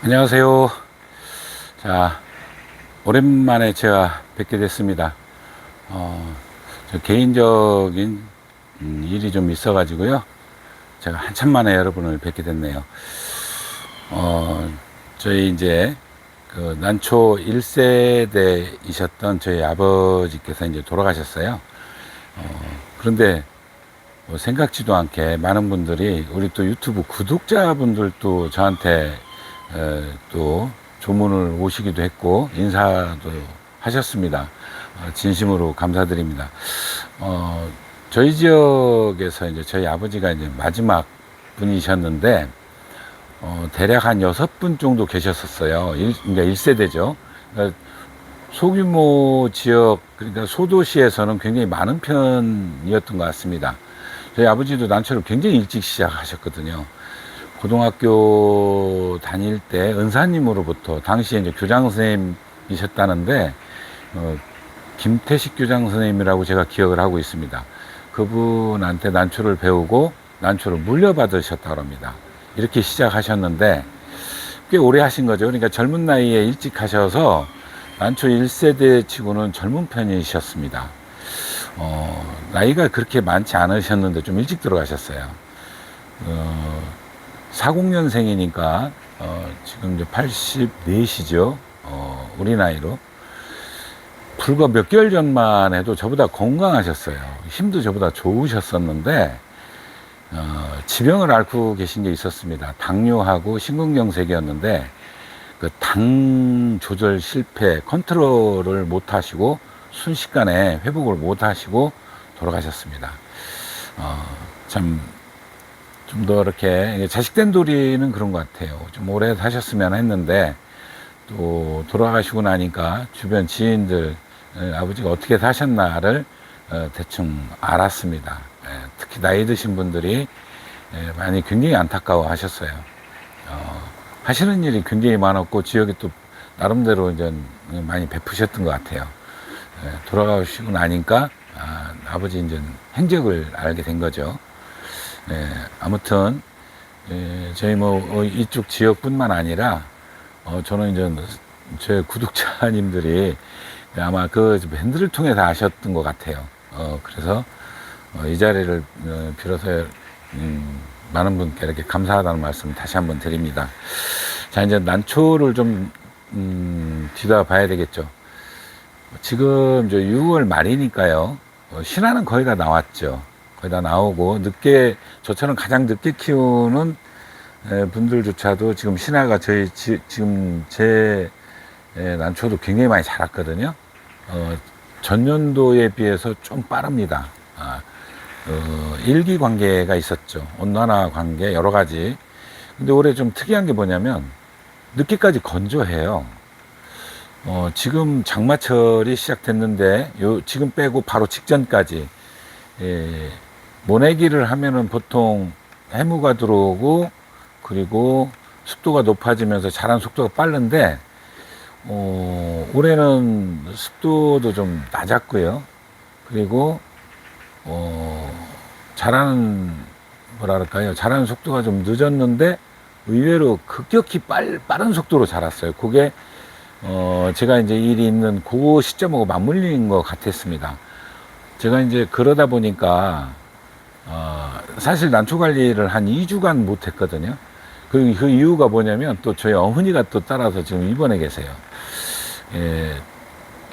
안녕하세요. 자, 오랜만에 제가 뵙게 됐습니다. 어, 저 개인적인 음, 일이 좀 있어가지고요. 제가 한참 만에 여러분을 뵙게 됐네요. 어, 저희 이제 그 난초 1세대이셨던 저희 아버지께서 이제 돌아가셨어요. 어, 그런데 뭐 생각지도 않게 많은 분들이 우리 또 유튜브 구독자분들도 저한테 에, 또 조문을 오시기도 했고 인사도 하셨습니다. 어, 진심으로 감사드립니다. 어, 저희 지역에서 이제 저희 아버지가 이제 마지막 분이셨는데 어, 대략 한 여섯 분 정도 계셨었어요. 일, 그러니까 1세대죠. 그러니까 소규모 지역, 그러니까 소도시에서는 굉장히 많은 편이었던 것 같습니다. 저희 아버지도 난초를 굉장히 일찍 시작하셨거든요. 고등학교 다닐 때 은사님으로부터 당시에 이제 교장 선생님이셨다는데 어, 김태식 교장 선생님이라고 제가 기억을 하고 있습니다. 그분한테 난초를 배우고 난초를 물려받으셨다고 합니다. 이렇게 시작하셨는데 꽤 오래 하신 거죠. 그러니까 젊은 나이에 일찍 하셔서 난초 1세대 치고는 젊은 편이셨습니다. 어, 나이가 그렇게 많지 않으셨는데 좀 일찍 들어가셨어요. 어, 40년생이니까 어, 지금 이제 84시죠. 어, 우리 나이로. 불과 몇 개월 전만 해도 저보다 건강하셨어요. 힘도 저보다 좋으셨었는데 어, 지병을 앓고 계신 게 있었습니다. 당뇨하고 심근경색이었는데 그 당 조절 실패, 컨트롤을 못 하시고 순식간에 회복을 못 하시고 돌아가셨습니다. 어, 참, 좀 더 이렇게 자식된 도리는 그런 것 같아요. 좀 오래 사셨으면 했는데 또 돌아가시고 나니까 주변 지인들 에, 아버지가 어떻게 사셨나를 어, 대충 알았습니다. 예, 특히 나이 드신 분들이 예, 많이 굉장히 안타까워 하셨어요. 어, 하시는 일이 굉장히 많았고 지역에 또 나름대로 이제 많이 베푸셨던 것 같아요. 예, 돌아가시고 나니까 아, 아버지 이제 행적을 알게 된 거죠. 예, 아무튼 예, 저희 뭐 어, 이쪽 지역뿐만 아니라 어, 저는 이제 제 구독자님들이 아마 그 밴드를 통해서 아셨던 것 같아요. 어, 그래서 어, 이 자리를 어, 빌어서 음, 많은 분께 이렇게 감사하다는 말씀 다시 한번 드립니다. 자 이제 난초를 좀 음, 뒤돌아봐야 되겠죠. 지금 이제 6월 말이니까요. 어, 신화는 거의 다 나왔죠. 거의 다 나오고 늦게 저처럼 가장 늦게 키우는 에, 분들조차도 지금 신화가 저희 지, 금제 에, 난초도 굉장히 많이 자랐거든요. 어, 전년도에 비해서 좀 빠릅니다. 아, 어, 일기 관계가 있었죠. 온난화 관계 여러 가지. 근데 올해 좀 특이한 게 뭐냐면 늦게까지 건조해요. 어, 지금 장마철이 시작됐는데 요 지금 빼고 바로 직전까지 예, 모내기를 하면은 보통 해무가 들어오고 그리고 습도가 높아지면서 자란 속도가 빠른데 어, 올해는 습도도 좀 낮았고요. 그리고 어, 자라는 뭐랄까요 자라는 속도가 좀 늦었는데 의외로 급격히 빨, 빠른 속도로 자랐어요. 그게 어, 제가 이제 일이 있는 그 시점하고 맞물린 것 같았습니다. 제가 이제 그러다 보니까, 어, 사실 난초 관리를 한 2주간 못 했거든요. 그, 그 이유가 뭐냐면 또 저희 어머니가 또 따라서 지금 입원해 계세요. 예,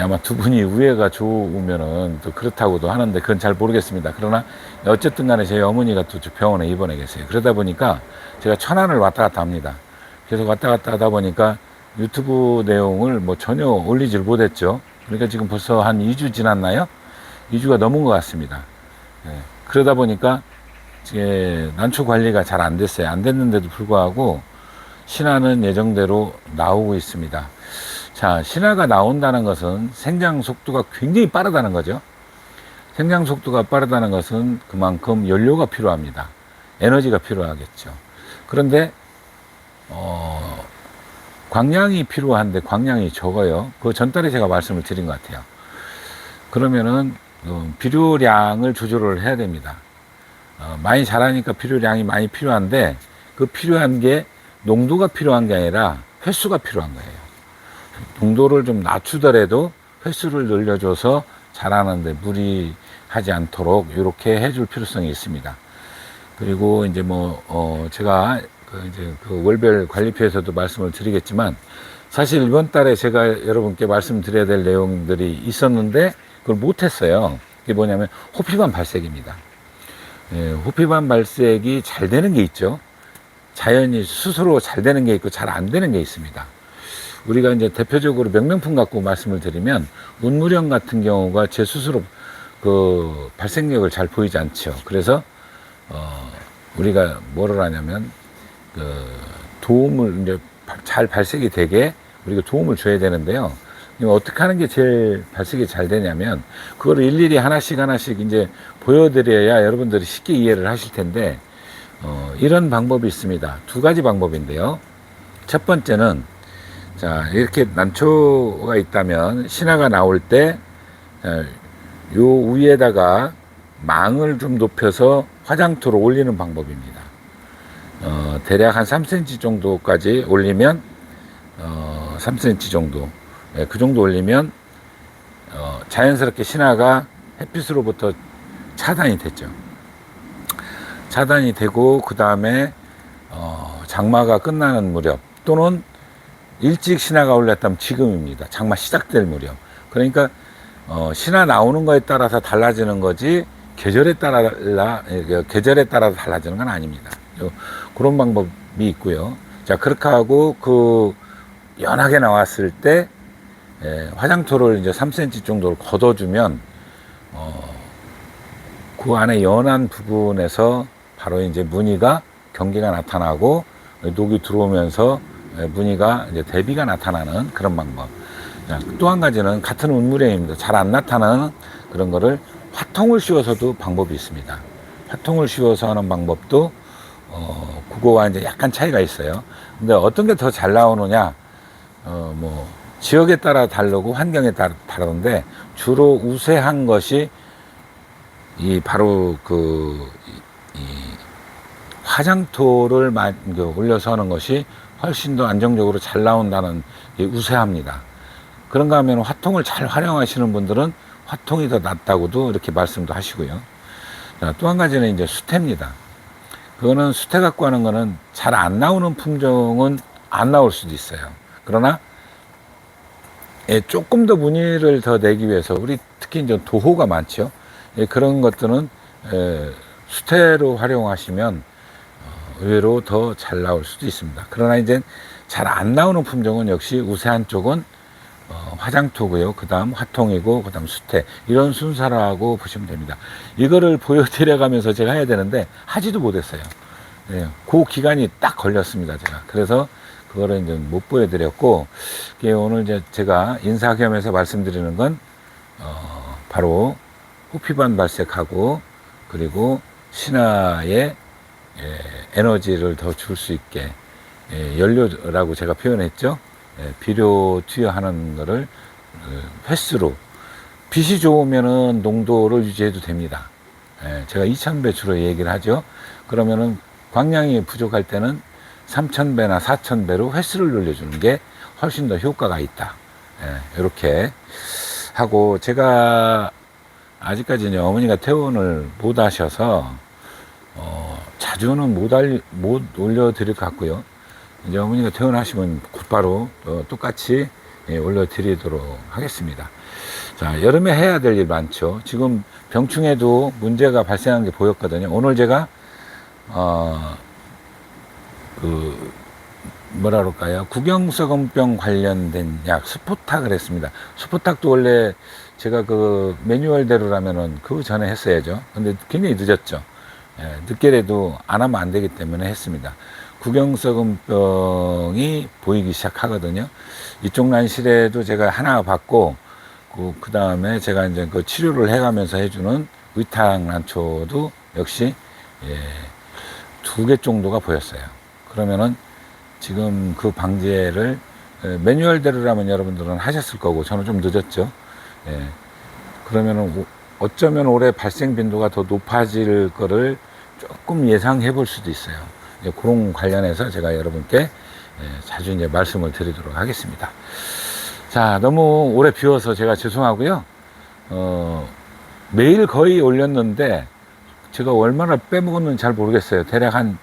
아마 두 분이 우애가 좋으면은 또 그렇다고도 하는데 그건 잘 모르겠습니다. 그러나 어쨌든 간에 저희 어머니가 또 병원에 입원해 계세요. 그러다 보니까 제가 천안을 왔다 갔다 합니다. 계속 왔다 갔다 하다 보니까 유튜브 내용을 뭐 전혀 올리질 못했죠. 그러니까 지금 벌써 한 2주 지났나요? 2주가 넘은 것 같습니다. 예, 그러다 보니까 이게 난초 관리가 잘 안 됐어요. 안 됐는데도 불구하고 신화는 예정대로 나오고 있습니다. 자, 신화가 나온다는 것은 생장 속도가 굉장히 빠르다는 거죠. 생장 속도가 빠르다는 것은 그만큼 연료가 필요합니다. 에너지가 필요하겠죠. 그런데 어, 광량이 필요한데 광량이 적어요. 그 전달에 제가 말씀을 드린 것 같아요. 그러면은 어, 필요량을 조절을 해야 됩니다. 어, 많이 자라니까 필요량이 많이 필요한데 그 필요한 게 농도가 필요한 게 아니라 횟수가 필요한 거예요. 농도를 좀 낮추더라도 횟수를 늘려줘서 자라는데 무리하지 않도록 이렇게 해줄 필요성이 있습니다. 그리고 이제 뭐, 어, 제가 그 이제 그 월별 관리표에서도 말씀을 드리겠지만 사실 이번 달에 제가 여러분께 말씀드려야 될 내용들이 있었는데 그걸 못했어요. 그게 뭐냐면 호피반 발색입니다. 예, 호피반 발색이 잘 되는 게 있죠. 자연이 스스로 잘 되는 게 있고 잘 안 되는 게 있습니다. 우리가 이제 대표적으로 명명품 갖고 말씀을 드리면 운무령 같은 경우가 제 스스로 그 발생력을 잘 보이지 않죠. 그래서 어 우리가 뭐를 하냐면 그 도움을 이제 바- 잘 발색이 되게 우리가 도움을 줘야 되는데요. 어떻게 하는 게 제일 발색이 잘 되냐면 그거를 일일이 하나씩 하나씩 이제 보여드려야 여러분들이 쉽게 이해를 하실 텐데 어, 이런 방법이 있습니다. 두 가지 방법인데요. 첫 번째는 자 이렇게 난초가 있다면 신화가 나올 때 자, 요 위에다가 망을 좀 높여서 화장토를 올리는 방법입니다. 어, 대략 한 3cm 정도까지 올리면 어, 3cm 정도 예, 그 정도 올리면 어, 자연스럽게 신화가 햇빛으로부터 차단이 됐죠. 차단이 되고 그 다음에 어, 장마가 끝나는 무렵 또는 일찍 신화가 올렸다면 지금입니다. 장마 시작될 무렵. 그러니까 어, 신화 나오는 거에 따라서 달라지는 거지 계절에 따라 예, 계절에 따라서 달라지는 건 아닙니다. 요, 그런 방법이 있고요. 자 그렇게 하고 그 연하게 나왔을 때 예, 화장토를 이제 3cm 정도로 걷어주면 어, 그 안에 연한 부분에서 바로 이제 무늬가 경계가 나타나고 녹이 들어오면서 예, 무늬가 이제 대비가 나타나는 그런 방법. 또 한 가지는 같은 운무량입니다. 잘 안 나타나는 그런 거를 화통을 씌워서도 방법이 있습니다. 화통을 씌워서 하는 방법도 어, 그거와 이제 약간 차이가 있어요. 근데 어떤 게 더 잘 나오느냐, 어, 뭐, 지역에 따라 다르고 환경에 따라 다른데 주로 우세한 것이 이 바로 그, 이, 이 화장토를 마- 그 올려서 하는 것이 훨씬 더 안정적으로 잘 나온다는 게 우세합니다. 그런가 하면 화통을 잘 활용하시는 분들은 화통이 더 낫다고도 이렇게 말씀도 하시고요. 또 한 가지는 이제 수태입니다. 그거는 수태 갖고 하는 거는 잘 안 나오는 품종은 안 나올 수도 있어요. 그러나 예, 조금 더 무늬를 더 내기 위해서 우리 특히 이제 도호가 많죠. 예, 그런 것들은 예, 수태로 활용하시면 어, 의외로 더 잘 나올 수도 있습니다. 그러나 이제 잘 안 나오는 품종은 역시 우세한 쪽은 어, 화장토고요. 그 다음 화통이고, 그 다음 수태. 이런 순서라고 보시면 됩니다. 이거를 보여드려가면서 제가 해야 되는데, 하지도 못했어요. 예, 그 기간이 딱 걸렸습니다. 제가. 그래서 그거를 이제 못 보여드렸고, 오늘 이제 제가 인사 겸해서 말씀드리는 건, 어, 바로 호피반 발색하고, 그리고 신화의 예, 에너지를 더 줄 수 있게, 예, 연료라고 제가 표현했죠. 예, 비료 투여하는 거를 그 횟수로 빛이 좋으면은 농도를 유지해도 됩니다. 예, 제가 2,000배 주로 얘기를 하죠. 그러면은 광량이 부족할 때는 3,000배나 4,000배로 횟수를 늘려주는 게 훨씬 더 효과가 있다. 예, 이렇게 하고 제가 아직까지 이제 어머니가 퇴원을 못 하셔서 어, 자주는 못, 알, 못 올려드릴 것 같고요. 이제 어머니가 퇴원하시면 곧바로 어, 똑같이 예, 올려드리도록 하겠습니다. 자, 여름에 해야 될 일 많죠. 지금 병충해도 문제가 발생한 게 보였거든요. 오늘 제가, 어, 그, 뭐라 그럴까요? 구경석원병 관련된 약, 스포탁을 했습니다. 스포탁도 원래 제가 그 매뉴얼대로라면은 그 전에 했어야죠. 근데 굉장히 늦었죠. 예, 늦게라도 안 하면 안 되기 때문에 했습니다. 구경석음병이 보이기 시작하거든요. 이쪽 난실에도 제가 하나 받고, 그 다음에 제가 이제 그 치료를 해가면서 해주는 의탕 난초도 역시, 예, 두 개 정도가 보였어요. 그러면은 지금 그 방제를 예, 매뉴얼대로라면 여러분들은 하셨을 거고, 저는 좀 늦었죠. 예, 그러면은 오- 어쩌면 올해 발생 빈도가 더 높아질 거를 조금 예상해 볼 수도 있어요. 이제 그런 관련해서 제가 여러분께 예, 자주 이제 말씀을 드리도록 하겠습니다. 자, 너무 오래 비워서 제가 죄송하고요. 어, 매일 거의 올렸는데 제가 얼마나 빼먹었는지 잘 모르겠어요. 대략 한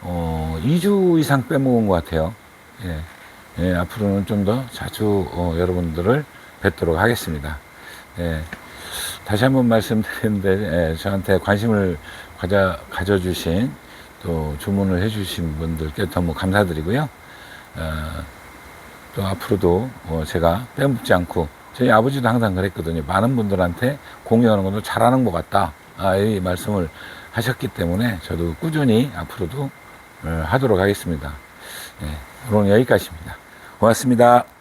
어, 2주 이상 빼먹은 것 같아요. 예, 예, 앞으로는 좀 더 자주 어, 여러분들을 뵙도록 하겠습니다. 예, 다시 한번 말씀드리는데 예, 저한테 관심을 가져, 가져주신 또 주문을 해주신 분들께 너무 감사드리고요. 어, 또 앞으로도 어, 제가 빼먹지 않고 저희 아버지도 항상 그랬거든요. 많은 분들한테 공유하는 것도 잘하는 것 같다. 아, 이 말씀을 하셨기 때문에 저도 꾸준히 앞으로도 어, 하도록 하겠습니다. 예, 오늘 여기까지입니다. 고맙습니다.